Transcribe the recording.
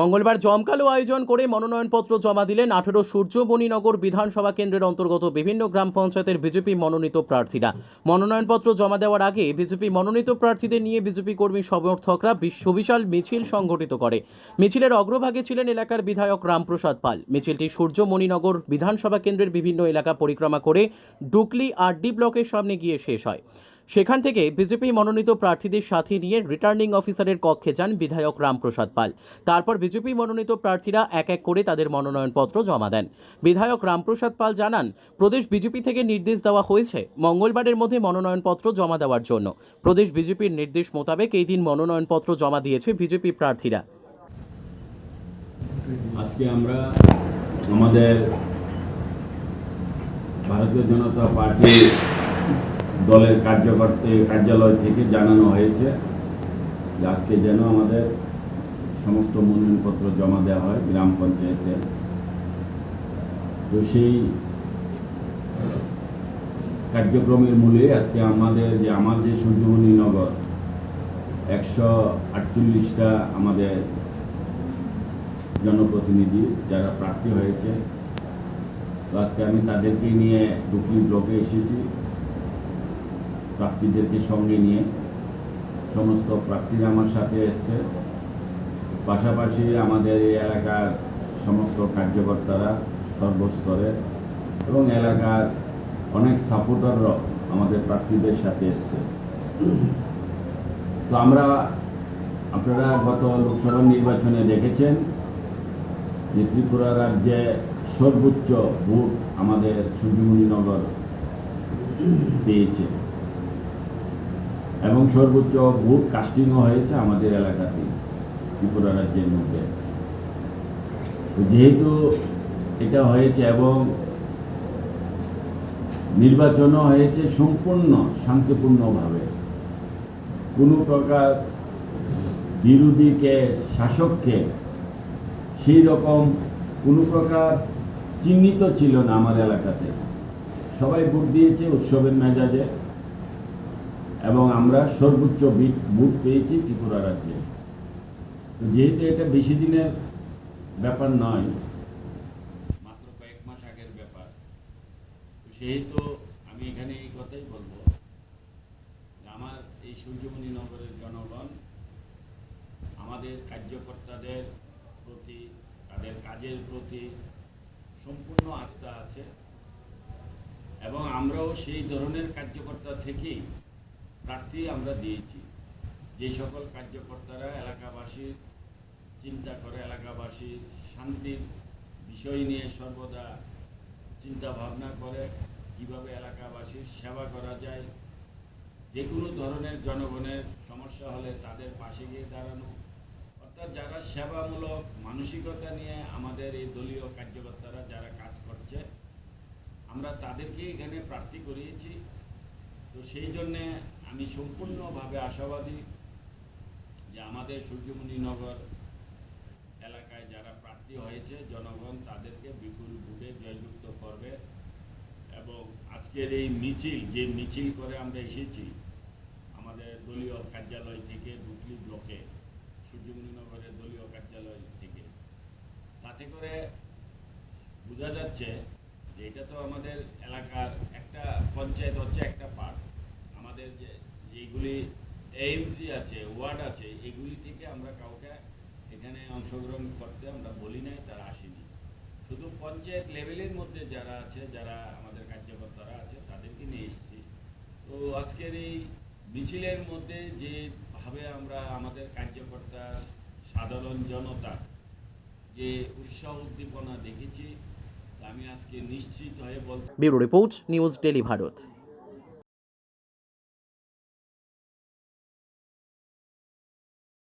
মঙ্গলবার জমকালো আয়োজন করে মনোনয়নপত্র জমা দিলেন আঠেরো সূর্যমণিনগর বিধানসভা কেন্দ্রের অন্তর্গত বিভিন্ন গ্রাম পঞ্চায়েতের বিজেপি মনোনীত প্রার্থীরা। মনোনয়নপত্র জমা দেওয়ার আগে বিজেপি মনোনীত প্রার্থীদের নিয়ে বিজেপি কর্মী সমর্থকরা বিশ্ব বিশাল মিছিল সংগঠিত করে। মিছিলের অগ্রভাগে ছিলেন এলাকার বিধায়ক রামপ্রসাদ পাল। মিছিলটি সূর্যমণিনগর বিধানসভা কেন্দ্রের বিভিন্ন এলাকা পরিক্রমা করে ডুকলি আর ডি ব্লকের সামনে গিয়ে শেষ হয়। সেখান থেকে বিজেপি মনোনীত প্রার্থীদের সাথে নিয়ে রিটার্নিং অফিসারের কক্ষে যান বিধায়ক রামপ্রসাদ পাল। তারপর বিজেপি মনোনীত প্রার্থীরা এক এক করে তাদের মনোনয়নপত্র জমা দেন। বিধায়ক রামপ্রসাদ পাল জানান, প্রদেশ বিজেপি থেকে নির্দেশ দেওয়া হয়েছে মঙ্গলবারের মধ্যে মনোনয়নপত্র জমা দেওয়ার জন্য। প্রদেশ বিজেপির নির্দেশ মোতাবেক এই দিন মনোনয়নপত্র জমা দিয়েছে বিজেপি প্রার্থীরা। আজকে আমরা আমাদের ভারতীয় জনতা পার্টির দলের কার্যকর্তা কার্যালয় থেকে জানানো হয়েছে যে আজকে যেন আমাদের সমস্ত মনোনয়নপত্র জমা দেওয়া হয় গ্রাম পঞ্চায়েতে। তো সেই কার্যক্রমের মূলে আজকে আমাদের যে, আমার যে সূর্যমণি নগর, একশো আটচল্লিশটা আমাদের জনপ্রতিনিধি যারা প্রার্থী হয়েছে। তো আজকে আমি তাদেরকে নিয়ে ডুকলি ব্লকে এসেছি। প্রার্থীদেরকে সঙ্গে নিয়ে সমস্ত প্রার্থীরা আমার সাথে এসছে। পাশাপাশি আমাদের এই এলাকার সমস্ত কার্যকর্তারা সর্বস্তরের এবং এলাকার অনেক সাপোর্টাররাও আমাদের প্রার্থীদের সাথে এসছে। তো আমরা, আপনারা গত লোকসভা নির্বাচনে দেখেছেন যে ত্রিপুরা রাজ্যে সর্বোচ্চ ভোট আমাদের সূর্যমণিনগর পেয়েছে। এবং সর্বোচ্চ ভোট কাস্টিংও হয়েছে আমাদের এলাকাতে, ত্রিপুরা রাজ্যের মধ্যে। যেহেতু এটা হয়েছে এবং নির্বাচনও হয়েছে সম্পূর্ণ, শান্তিপূর্ণভাবে, কোনো প্রকার বিরোধীকে, শাসককে সেই রকম কোনো প্রকার চিহ্নিত ছিল না আমার এলাকাতে। সবাই ভোট দিয়েছে উৎসবের মেজাজে। এবং আমরা সর্বোচ্চ বিট- পেয়েছি ত্রিপুরা রাজ্যে। তো যেহেতু এটা বেশি দিনের ব্যাপার নয়, মাত্র কয়েক মাস আগের ব্যাপার সেহেতু আমি এখানে এই কথাই বলব আমার এই সূর্যমণি নগরের জনগণ, আমাদের কার্যকর্তাদের প্রতি, তাদের কাজের প্রতি সম্পূর্ণ আস্থা আছে এবং আমরাও সেই ধরনের কার্যকর্তা থেকেই প্রার্থী আমরা দিয়েছি। যে সকল কার্যকর্তারা এলাকাবাসীর চিন্তা করে এলাকাবাসীর শান্তির বিষয় নিয়ে সর্বদা চিন্তা ভাবনা করে কীভাবে এলাকাবাসীর সেবা করা যায়। যে কোনো ধরনের জনগণের সমস্যা হলে তাদের পাশে গিয়ে দাঁড়ানো। অর্থাৎ যারা সেবামূলক মানসিকতা নিয়ে আমাদের এই দলীয় কার্যকর্তারা যারা কাজ করছে, আমরা তাদেরকে এখানে প্রার্থী করিয়েছি। তো সেই জন্যে আমি সম্পূর্ণভাবে আশাবাদী যে আমাদের সূর্যমণি নগর এলাকায় যারা প্রার্থী হয়েছে, জনগণ তাদেরকে বিপুল ভোটে জয়যুক্ত করবে এবং আজকের এই মিছিল, যে মিছিল করে আমরা এসেছি, আমাদের দলীয় কার্যালয় থেকে ডুকলি ব্লকে সূর্যমণিনগরের দলীয় কার্যালয় থেকে। তাতে করে বোঝা যাচ্ছে যে এটা তো আমাদের এলাকার একটা পঞ্চায়েত হচ্ছে একটা পার্ট আমাদের যে যেগুলি এএমসি আছে ওয়ার্ড আছে, এগুলি থেকে আমরা কাউকে এখানে অংশগ্রহণ করতে আমরা বলি নাই, তারা আসেনি। শুধু পঞ্চায়েত লেভেলের মধ্যে যারা আছে, যারা আমাদের কার্যকর্তারা আছে, তাদেরকে নিয়ে এসেছি। তো আজকের এই মিছিলের মধ্যে যেভাবে আমরা আমাদের কার্যকর্তা সাধারণ জনতা যে উৎসাহ উদ্দীপনা দেখেছি আমি আজকে নিশ্চিত হয়ে বলতে নিউজ ডেলি ভারত।